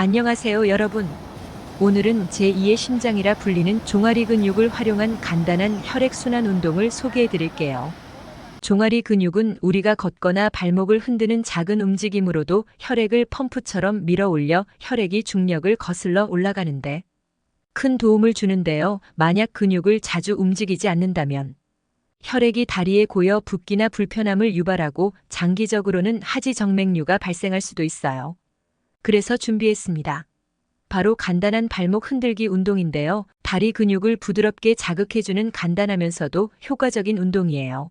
안녕하세요, 여러분. 오늘은 제2의 심장이라 불리는 종아리 근육을 활용한 간단한 혈액순환 운동을 소개해 드릴게요. 종아리 근육은 우리가 걷거나 발목을 흔드는 작은 움직임으로도 혈액을 펌프처럼 밀어 올려 혈액이 중력을 거슬러 올라가는데 큰 도움을 주는데요. 만약 근육을 자주 움직이지 않는다면 혈액이 다리에 고여 붓기나 불편함을 유발하고 장기적으로는 하지 정맥류가 발생할 수도 있어요. 그래서 준비했습니다. 바로 간단한 발목 흔들기 운동인데요. 다리 근육을 부드럽게 자극해주는 간단하면서도 효과적인 운동이에요.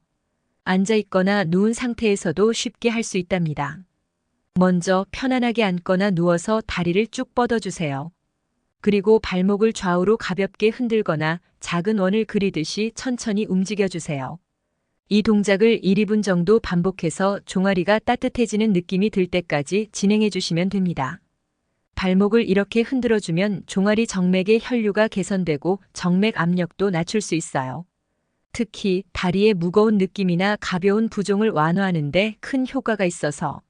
앉아 있거나 누운 상태에서도 쉽게 할 수 있답니다. 먼저 편안하게 앉거나 누워서 다리를 쭉 뻗어주세요. 그리고 발목을 좌우로 가볍게 흔들거나 작은 원을 그리듯이 천천히 움직여주세요. 이 동작을 1, 2분 정도 반복해서 종아리가 따뜻해지는 느낌이 들 때까지 진행해 주시면 됩니다. 발목을 이렇게 흔들어주면 종아리 정맥의 혈류가 개선되고 정맥 압력도 낮출 수 있어요. 특히 다리의 무거운 느낌이나 가벼운 부종을 완화하는데 큰 효과가 있어서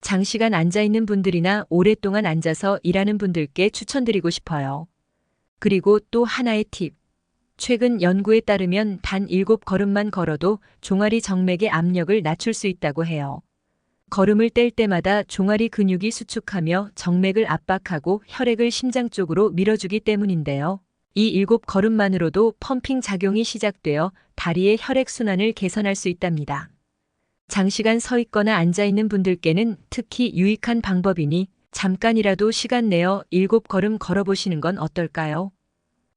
장시간 앉아 있는 분들이나 오랫동안 앉아서 일하는 분들께 추천드리고 싶어요. 그리고 또 하나의 팁. 최근 연구에 따르면 단 7걸음만 걸어도 종아리 정맥의 압력을 낮출 수 있다고 해요. 걸음을 뗄 때마다 종아리 근육이 수축하며 정맥을 압박하고 혈액을 심장 쪽으로 밀어주기 때문인데요. 이 일곱 걸음만으로도 펌핑 작용이 시작되어 다리의 혈액순환을 개선할 수 있답니다. 장시간 서 있거나 앉아 있는 분들께는 특히 유익한 방법이니 잠깐이라도 시간 내어 일곱 걸음 걸어보시는 건 어떨까요?